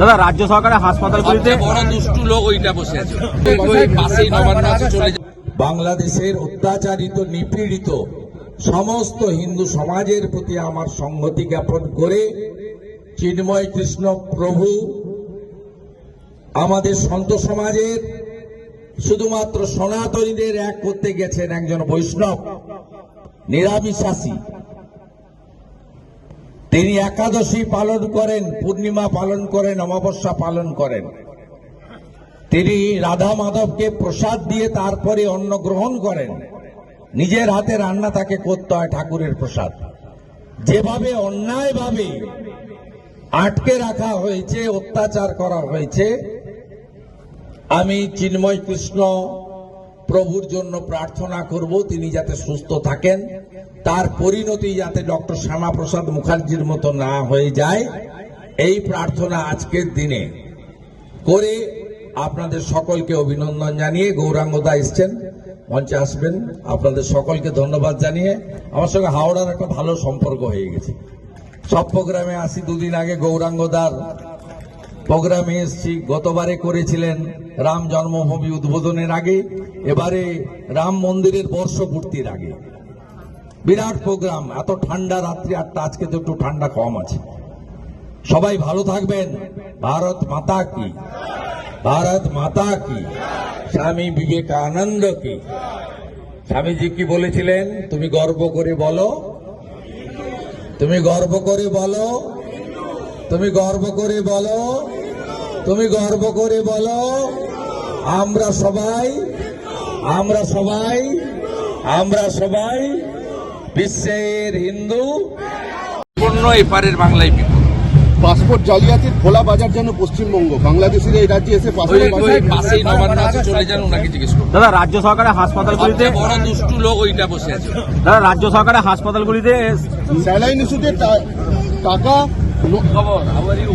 দাদা রাজ্য সরকারের হাসপাতালগুলিতে সবচেয়ে বড় দুষ্টু লোক ওইটা বসে আছে। পাশেই নবান্ন আছে চলে বাংলাদেশের অত্যাচারিত নিপীড়িত সমস্ত হিন্দু সমাজের প্রতি আমার সংহতি জ্ঞাপন করে চিন্ময় কৃষ্ণ প্রভু আমাদের সন্ত সমাজের শুধুমাত্র সনাতনীদের এক করতে গেছেন একজন বৈষ্ণব নিরামিষাসী তিনি একাদশী পালন করেন, পূর্ণিমা পালন করেন, অমাবস্যা পালন করেন। তিনি রাধা মাধবকে প্রসাদ দিয়ে তারপরে অন্ন গ্রহণ করেন। নিজের হাতে রান্না তাকে করতে হয় ঠাকুরের প্রসাদ। যেভাবে অন্যায়ভাবে আটকে রাখা হয়েছে, অত্যাচার করা হয়েছে, আমি চিন্ময় কৃষ্ণ প্রভুর জন্য প্রার্থনা করব, তিনি যাতে সুস্থ থাকেন। তার পরিণতি যাতে ডক্টর শ্যামাপ্রসাদ মুখার্জির মতো না হয়ে যায়। এই প্রার্থনা আজকের দিনে করে আপনাদের সকলকে অভিনন্দন জানিয়ে গৌরাঙ্গদা এসছেন। মঞ্চে আসবেন। আপনাদের সকলকে ধন্যবাদ জানিয়ে আমার সঙ্গে হাওড়ার একটা ভালো সম্পর্ক হয়ে গেছে। সব প্রোগ্রামে আসি দুদিন আগে গৌরাঙ্গদার প্রোগ্রামে এসছি, গতবারে করেছিলেন রাম জন্মভূমি উদ্বোধনের আগে, এবারে রাম মন্দিরের বর্ষপূর্তির আগে। বিরাট প্রোগ্রাম, এত ঠান্ডা রাত্রি আটটা আজকে তো একটু ঠান্ডা কম আছে। সবাই ভালো থাকবেন। ভারত মাতা কি? ভারত মাতা কি? স্বামী বিবেকানন্দ কি স্বামীজি কি বলেছিলেন? তুমি গর্ব করে বলো। তুমি গর্ব করে বলো। তুমি গর্ব করে বলো। তুমি গর্ব করে বলো আমরা সবাই আমরা সবাই আমরা সবাই বিশ্বের হিন্দু। পূর্ণ এপারের বাংলায় বিপদ পাসপোর্ট জালিয়াতির খোলা বাজার যেন পশ্চিমবঙ্গ বাংলাদেশের এই রাজ্যে এসে ওই পাশেই চলে যান ওনাকে জিজ্ঞেস করুন। দাদা রাজ্য সরকারের হাসপাতালগুলিতে বড় দুষ্টু লোক ওইটা বসে আছে। দাদা রাজ্য সরকারের হাসপাতালগুলিতে স্যালাইন ইস্যুতে টাকা খবর আবার ইউ